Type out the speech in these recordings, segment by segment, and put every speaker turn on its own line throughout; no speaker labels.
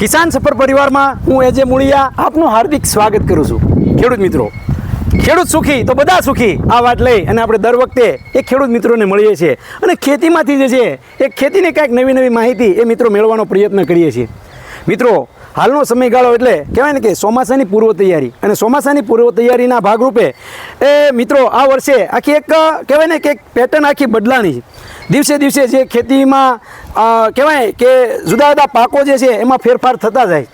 કિસાન સફર પરિવારમાં હું એજે મૂળિયા આપનું હાર્દિક સ્વાગત કરું છું. ખેડૂત મિત્રો, ખેડૂત સુખી તો બધા સુખી, આ વાત લઈ અને આપણે દર વખતે એ ખેડૂત મિત્રોને મળીએ છીએ. અને ખેતીમાંથી જે છે, એ ખેતીની કાંઈક નવી નવી માહિતી એ મિત્રો મેળવવાનો પ્રયત્ન કરીએ છીએ. મિત્રો, હાલનો સમયગાળો એટલે કહેવાય ને કે ચોમાસાની પૂર્વ તૈયારી. અને ચોમાસાની પૂર્વ તૈયારીના ભાગરૂપે એ મિત્રો આ વર્ષે આખી એક, કહેવાય ને કે એક પેટર્ન આખી બદલાણી છે. દિવસે દિવસે જે ખેતીમાં કહેવાય કે જુદા જુદા પાકો જે છે એમાં ફેરફાર થતા જાય.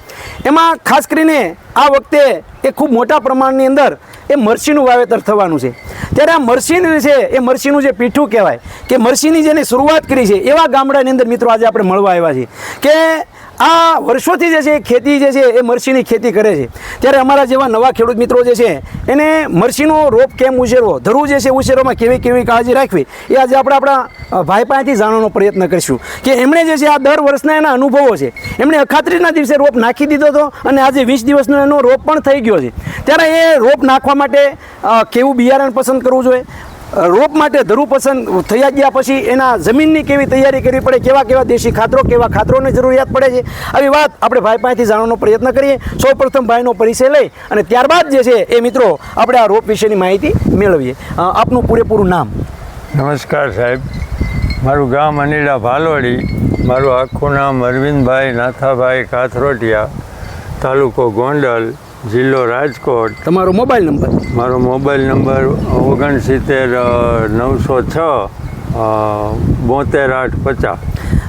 એમાં ખાસ કરીને આ વખતે એ ખૂબ મોટા પ્રમાણની અંદર એ મરસીનું વાવેતર થવાનું છે. ત્યારે આ મરચીનું છે, એ મરસીનું જે પીઠું કહેવાય કે મરસીની જેને શરૂઆત કરી છે એવા ગામડાની અંદર મિત્રો આજે આપણે મળવા આવ્યા છીએ. કે આ વર્ષોથી જે છે ખેતી જે છે, એ મરસીની ખેતી કરે છે. ત્યારે અમારા જેવા નવા ખેડૂત મિત્રો જે છે, એને મરસીનો રોપ કેમ ઉછેરવો, ધરું જે છે ઉછેરવામાં કેવી કેવી કાળજી રાખવી, એ આજે આપણે આપણા ભાઈ પાસેથી જાણવાનો પ્રયત્ન કરીશું. કે એમણે જે છે, આ દર વર્ષના એના અનુભવો છે. એમણે અખાત્રીના દિવસે રોપ નાખી દીધો હતો અને આજે વીસ દિવસનો એનો રોપ પણ થઈ ગયો છે. ત્યારે એ રોપ નાખવા માટે કેવું બિયારણ પસંદ કરવું જોઈએ? રોપ માટે ધરું પસંદ થયા ગયા પછી એના જમીનની કેવી તૈયારી કરવી પડે, કેવા કેવા દેશી ખાતરો, કેવા ખાતરોની જરૂરિયાત પડે છે? આવી વાત આપણે ભાઈ પાસેથી જાણવાનો પ્રયત્ન કરીએ. સૌ પ્રથમ ભાઈનો પરિચય લઈ અને ત્યારબાદ જે છે એ મિત્રો આપણે આ રોપ વિશેની માહિતી મેળવીએ. આપનું પૂરેપૂરું નામ?
નમસ્કાર સાહેબ. મારું ગામ અનિલા ભાલોડી. મારું આખું નામ અરવિંદભાઈ નાથાભાઈ કાથરોટિયા, તાલુકો ગોંડલ. જિલ્લો રાજકોટ.
તમારો મોબાઈલ નંબર?
મારો મોબાઈલ નંબર ઓગણસિત્તેર નવસો છ બોતેર આઠ પચાસ.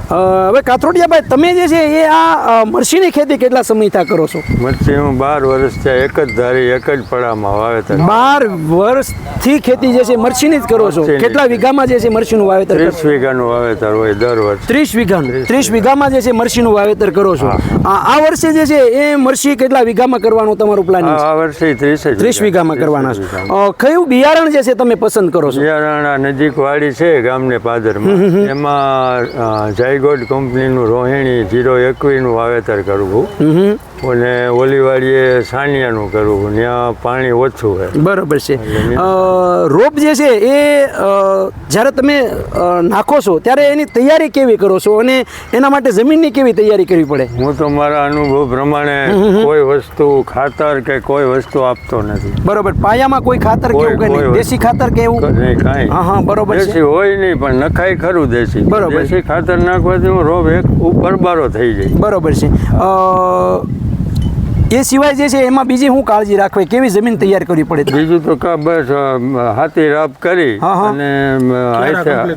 હવે કાથરોડિયાભાઈ તમે જે છે એ આ મરસીની ખેતી કેટલા સમયથી કરો છો?
મરસી હું બાર વર્ષ થયા એક જ ધારી એક જ પડામાં વાવેતર
બાર વર્ષથી ખેતી જે છે મરસીની જ કરો છો? કેટલા વીઘામાં જે છે મરસીનું વાવેતર
ત્રીસ વીઘાનું વાવેતર હોય દર વર્ષ.
ત્રીસ વીઘાનું. ત્રીસ વીઘામાં જે છે મરસીનું વાવેતર કરો છો? આ વર્ષે જે છે એ મરસી કેટલા વીઘામાં કરવાનું તમારું પ્લાન
આ વર્ષે ત્રીસ
ત્રીસ વીઘામાં કરવાના છે. કયું બિયારણ જે છે તમે પસંદ કરો છો?
બિયારણ નજીક વાડી છે ગામને પાદરમાં. એમાં અ, જાયગોડ કંપનીનું રોહિણી જીરો એકવીનું વાવેતર કરવું અને ઓલી વાડીએ સાનિયાનું કરવું ત્યાં પાણી ઓછું હોય.
બરોબર છે. રોપ જે છે એ જ્યારે તમે નાખો છો ત્યારે એની તૈયારી કેવી કરો છો? અને એના માટે જમીનની કેવી તૈયારી કરવી પડે?
હું તો મારા અનુભવ પ્રમાણે કોઈ વસ્તુ ખાતર કે કોઈ વસ્તુ આપતો નથી.
બરોબર. પાયામાં કોઈ ખાતર કેવું કે
એવું
નહીં? દેશી ખાતર કેવું
નહીં કાંઈ.
હા હા બરોબર છે.
હોય નહીં પણ નખાય ખરું દેશી.
બરોબર.
દેશી ખાતર નાખવાથી હું રોપ એક ઉપર બારો થઈ જાય.
બરોબર છે. એ સિવાય જે છે એમાં બીજી હું કાળજી રાખવી? કેવી જમીન તૈયાર કરવી પડે?
બીજું તો કા બસ હાથી રાપ કરી. અને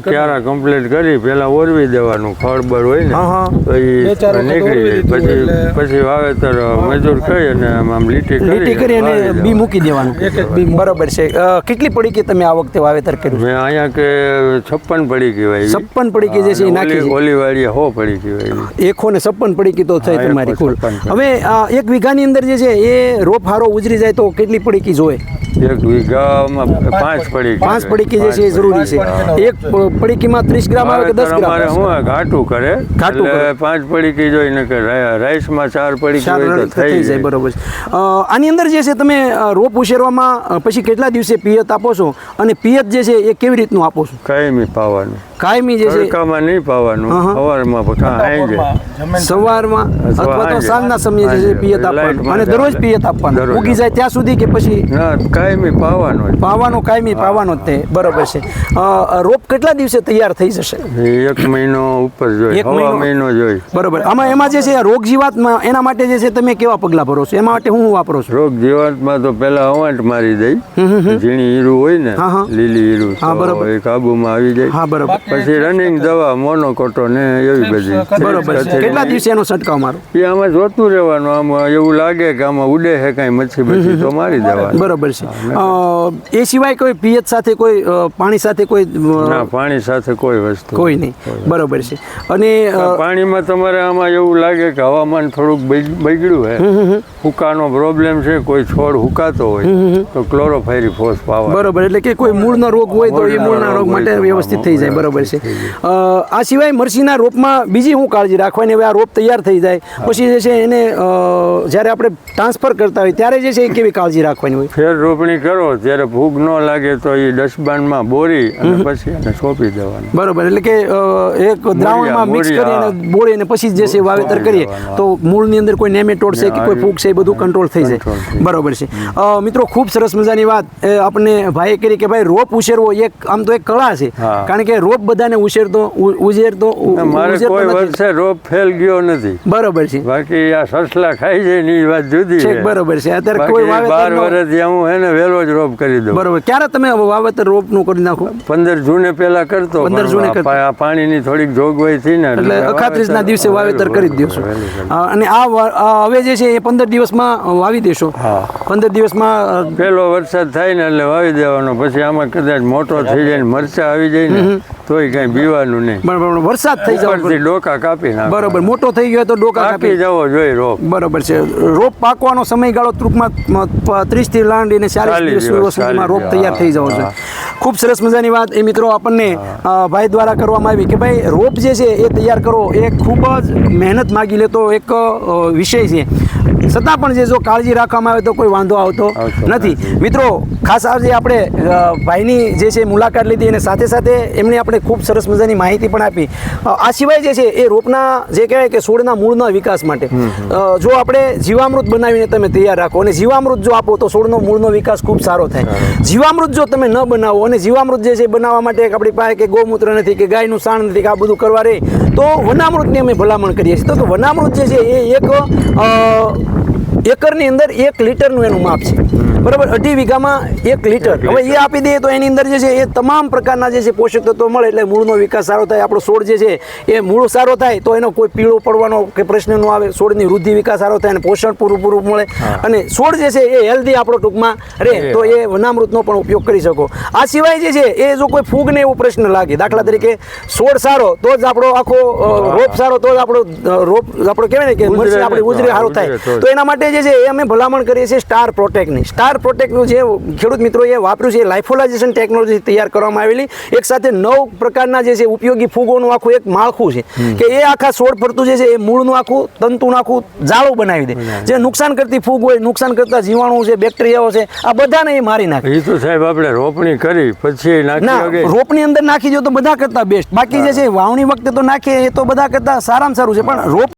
ક્યારા કમ્પ્લીટ કરી? પેલા ઓરવી દેવાનું ખળબર હોય ને. તો એ નીકળી પછી પછી વાવેતર મજૂર કરી અને આમ લીટી
લીટી કરી અને બી મૂકી દેવાનું. બી બરોબર છે. કેટલી પડી કે તમે આ વખતે વાવેતર કર્યું?
મેં અહીંયા કે છપ્પન પડી કહેવાય
છપ્પન પડી કે જે છે એ નાખી
ઓલી વાળી હો પડી કહેવાય
એકો ને છપ્પન પડી કે તો થઈ તમારી કુલ. હવે આ એક વીઘાની અંદર જે છે એ રોપ હારો ઉજરી જાય તો કેટલી પડીકી જોવે?
એક વીઘામાં પાંચ પડી
પાંચ પડીકી જે છે એ જરૂરી છે. એક પડીકીમાં ત્રીસ ગ્રામ આવે કે દસ
ગ્રામ? અમારે શું ઘાટું કરે.
ઘાટું કરે.
પાંચ પડીકી જોઈ ને કે રાઈસમાં ચાર પડીકી
ચાર
હોય
થઈ જાય. બરોબર છે. આની અંદર જે છે તમે રોપ ઉછેરવામાં પછી કેટલા દિવસે પિયત આપો છો? અને પિયત જે છે એ કેવી રીતનું આપો છો?
કાયમી પાવાનું.
કાયમી જે છે
તડકામાં નહીં પાવાનું. સવારમાં આઈ
સવારમાં
અથવા
તો સાંજના સમયે જે છે પિયત આપવાનું. અને દરરોજ પિયત આપવાનું. ઉગી જાય ત્યાં સુધી કે પછી
કાયમી પાવાનો.
પાવાનો કાયમી પાવાનો જ તે. બરોબર છે. રોપ કેટલા દિવસે તૈયાર થઈ જશે?
એક મહિનો ઉપર જોઈ
એક મહિનો.
મહિનો જોઈ.
બરોબર. આમાં એમાં જે છે રોગ જીવાતમાં એના માટે જે છે તમે કેવા પગલાં ભરો છો? એના માટે હું વાપરો છો?
રોગ જીવાતમાં તો પેલા અવાંટ મારી દઈ. ઝીણી હીરું હોય ને
હા, હા.
લીલી હીરું
હા, બરોબર.
કાબુમાં આવી જાય.
હા બરોબર.
પછી રનિંગ દવા મોનોકોટો ને એવી બધી.
બરોબર છે. કેટલા દિવસે એનો છંટકાવ મારો?
એ આમાં જોતું રહેવાનું. આમાં એવું લાગે કે આમાં ઉડે છે કાંઈ મચ્છી બચ્છી તો મારી દેવાનું.
બરોબર છે. એ સિવાય કોઈ પિયત સાથે કોઈ પાણી સાથે કોઈ
ના પાણી સાથે કોઈ વસ્તુ
કોઈ નહીં. બરોબર છે. અને
પાણીમાં તમારે આમાં એવું લાગે કે હવામાન થોડુંક બગ- બગડ્યું છે હુકાનો પ્રોબ્લેમ છે કોઈ છોડ હુકાતો હોય તો ક્લોરોફાયરી ફોસ પાવા
બરોબર એટલે કે કોઈ મૂળનો રોગ હોય તો એ
મૂળના
રોગ માટે વ્યવસ્થિત થઈ જાય. બરોબર બરોબર છે આ સિવાય મરસીના રોપમાં બીજી હું કાળજી રાખવાની હવે આ રોપ તૈયાર થઈ જાય. પછી જે છે એને જ્યારે આપણે ટ્રાન્સફર કરતા હોય ત્યારે જે છે એ કેવી કાળજી રાખવાની હોય?
ફેર રોપણી કરો ત્યારે ભૂગ ન લાગે તો એ ડસ્ટબાનમાં બોરી અને પછી એને સોંપી દેવાનું.
બરોબર એટલે કે એક દ્રાવણમાં મિક્સ કરીને
બોળી
અને પછી જે છે વાવેતર કરીએ તો મૂળની અંદર કોઈ નેમેટોડ છે કે કોઈ ફૂગ છે એ બધું કંટ્રોલ થઈ જાય. બરોબર છે. મિત્રો ખૂબ સરસ મજાની વાત આપણને ભાઈએ કરી કે ભાઈ રોપ ઉછેરવો એક આમ તો એક કળા છે. કારણ કે રોપ બધાને ઉછેરતો ઉછેરતો
મારે કોઈ વર્ષે રોપ ફેલ ગયો નથી.
બરોબર છે.
બાકી આ સસલા ખાઈ જાય ની વાત જુદી છે
બરોબર છે. અત્યારે કોઈ
વાવેતર બાર
વાવેતર
વર્ષથી હું એને વેલો જ રોપ કરી દઉં.
બરોબર. ક્યારે તમે વાવેતર રોપનું કરી નાખો?
પંદર જૂને પેલા કરતો
15 જૂને
આ
કરતો.
આ પાણીની થોડીક જોગવાઈ થઈ ને
એટલે અખાત્રીસના દિવસે વાવેતર કરી દેશો. અને આ હવે જે છે એ પંદર દિવસમાં વાવી દેશો. પંદર દિવસમાં
પેલો વરસાદ થાય ને એટલે વાવી દેવાનો પછી આમાં કદાચ મોટો થઈ જાય ને મરચા આવી જાય ને. તોય કઈ બીવાનું નહીં.
બરાબર વરસાદ થઈ
જાય ડોકા કાપી નાખ
બરાબર મોટો થઈ ગયો તો ડોકા
કાપી. જવો જોઈએ રોપ.
બરાબર છે. રોપ પાકવાનો સમયગાળો ટૂંકમાં ત્રીસથી લાંડીને ચાલીસ
40
દિવસ સુધીમાં રોપ તૈયાર થઈ જવો
હા.
ખૂબ સરસ મજાની વાત એ મિત્રો આપણને ભાઈ દ્વારા કરવામાં આવી કે ભાઈ રોપ જે છે એ તૈયાર કરો એ ખૂબ જ મહેનત માગી લેતો એક વિષય છે. છતાં પણ જે જો કાળજી રાખવામાં આવે તો કોઈ વાંધો આવતો નથી. મિત્રો ખાસ આજે આપણે ભાઈની જે છે મુલાકાત લીધી અને સાથે સાથે એમણે આપણે ખૂબ સરસ મજાની માહિતી પણ આપી. આ સિવાય જે છે એ રોપના જે કહેવાય કે છોડના મૂળના વિકાસ માટે જો આપણે જીવામૃત બનાવીને તમે તૈયાર રાખો અને જીવામૃત જો આપો તો છોડનો મૂળનો વિકાસ ખૂબ સારો થાય. જીવામૃત જો તમે ન બનાવો અને જીવામૃત જે છે બનાવવા માટે આપણી પાસે કે ગૌમૂત્ર નથી, કે ગાયનું સાણ નથી, કે આ બધું કરવા રહે તો વનામૃતની અમે ભલામણ કરીએ છીએ. તો વનામૃત જે છે એ એક એકરની અંદર એક લીટરનું એનું માપ છે. બરાબર? અઢી વીઘામાં એક લીટર. હવે એ આપી દઈએ તો એની અંદર જે છે એ તમામ પ્રકારના જે છે પોષક તત્વો મળે એટલે મૂળનો વિકાસ સારો થાય. આપણો છોડ જે છે એ મૂળ સારો થાય તો એનો કોઈ પીળો પડવાનો કે પ્રશ્ન ન આવે. છોડની વૃદ્ધિ વિકાસ સારો થાય અને પોષણ પૂરું પૂરું મળે અને છોડ જે છે એ હેલ્ધી આપણો ટૂંકમાં રહે. તો એ વનામૃતનો પણ ઉપયોગ કરી શકો. આ સિવાય જે છે એ જો કોઈ ફૂગને એવો પ્રશ્ન લાગે દાખલા તરીકે છોડ સારો તો જ આપણો આખો રોપ સારો તો જ આપણો રોપ આપણો કહેવાય ને કે આપણી ઉજરી સારો થાય.
તો
એના માટે જે છે એ અમે ભલામણ કરીએ છીએ સ્ટાર પ્રોટેક્ટની સ્ટાર પ્રોટેક્ટનું જે ખેડૂત મિત્રોએ વાપર્યું છે એ લાઇફોલાઇઝેશન ટેકનોલોજી તૈયાર કરવામાં આવેલી. એક સાથે નવ પ્રકારના જે છે ઉપયોગી ફૂગોનું આખું એક માળખું છે. કે એ આખા છોડ ફરતું જે છે એ મૂળનું આખું તંતુનું આખું જાળું બનાવી દે. જે નુકસાન કરતી ફૂગ હોય નુકસાન કરતા જીવાણુ છે બેક્ટેરિયાઓ છે આ બધાને એ મારી નાખે.
એ તો સાહેબ આપણે રોપણી કરી પછી
ના રોપની અંદર નાખી જો તો બધા કરતા બેસ્ટ બાકી જે છે વાવણી વખતે તો નાખીએ એ તો બધા કરતા સારામાં સારું છે. પણ રોપ